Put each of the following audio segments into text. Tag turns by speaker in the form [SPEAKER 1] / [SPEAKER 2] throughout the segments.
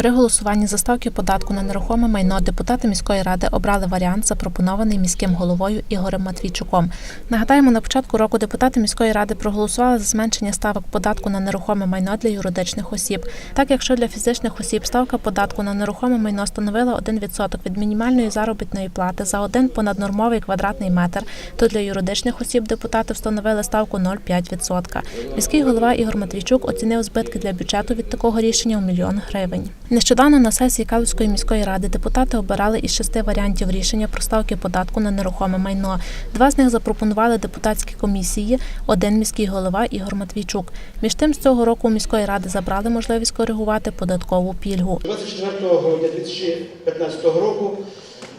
[SPEAKER 1] При голосуванні за ставки податку на нерухоме майно депутати міської ради обрали варіант, запропонований міським головою Ігорем Матвійчуком. Нагадаємо, на початку року депутати міської ради проголосували за зменшення ставок податку на нерухоме майно для юридичних осіб. Так, якщо для фізичних осіб ставка податку на нерухоме майно становила 1% від мінімальної заробітної плати за один понаднормовий квадратний метр, то для юридичних осіб депутати встановили ставку 0,5%. Міський голова Ігор Матвійчук оцінив збитки для бюджету від такого рішення у мільйон гривень. Нещодавно на сесії Калузької міської ради депутати обирали із шести варіантів рішення про ставки податку на нерухоме майно. Два з них запропонували депутатські комісії, один міський голова Ігор Матвійчук. Між тим, з цього року у міської ради забрали можливість коригувати податкову пільгу.
[SPEAKER 2] 24 грудня 2015 року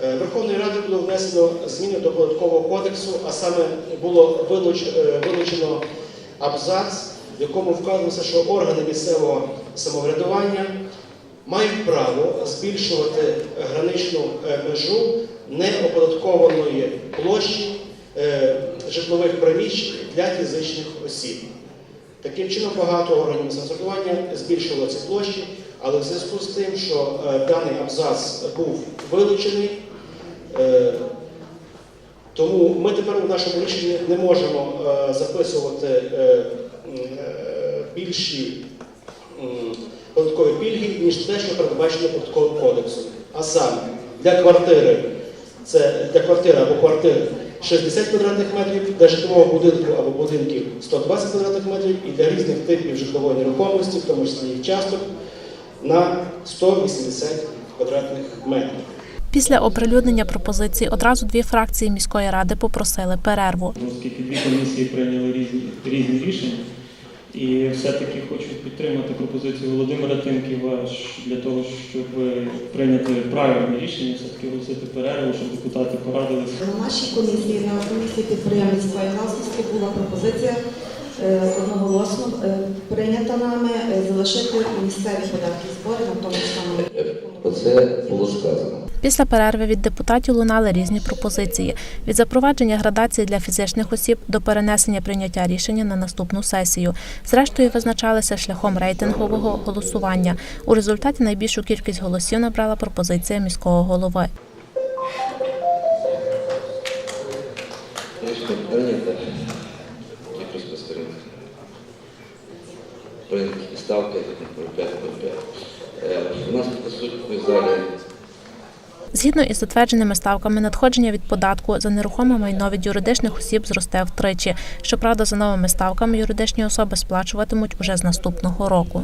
[SPEAKER 2] е, Верховною Радою було внесено зміни до податкового кодексу, а саме було е, вилучено абзац, в якому вказується, що органи місцевого самоврядування мають право збільшувати граничну е, межу неоподаткованої площі е, житлових приміщень для фізичних осіб. Таким чином багато органів самоврядування збільшило ці площі, але в зв'язку з тим, що е, даний абзац був вилучений, тому ми тепер у нашому рішенні не можемо записувати більші податкові пільги, ніж те, що передбачено податковим кодексом. А саме для квартири це для квартири або квартир 60 квадратних метрів, для житлового будинку або будинків 120 квадратних метрів і для різних типів житлової нерухомості, в тому числі і часток, на 180 квадратних метрів.
[SPEAKER 1] Після оприлюднення пропозицій одразу дві фракції міської ради попросили перерву.
[SPEAKER 3] оскільки дві комісії прийняли різні, різні рішення. І все-таки хочу підтримати пропозицію Володимира Тимківа для того, щоб прийняти правильне рішення, все-таки оголосити перерву, щоб депутати порадилися.
[SPEAKER 4] На нашій комісії, на комісії підприємництва і власності була пропозиція е, одноголосно е, прийнята нами е, залишити місцеві податки збори на тому ж самому.
[SPEAKER 5] Оце було сказано.
[SPEAKER 1] Після перерви від депутатів лунали різні пропозиції: від запровадження градації для фізичних осіб до перенесення прийняття рішення на наступну сесію. Зрештою, визначалися шляхом рейтингового голосування. У результаті найбільшу кількість голосів набрала пропозиція міського голови.
[SPEAKER 5] Ставка 5 у нас присутні залі
[SPEAKER 1] Згідно із затвердженими ставками, надходження від податку за нерухоме майно від юридичних осіб зросте втричі. Щоправда, за новими ставками юридичні особи сплачуватимуть уже з наступного року.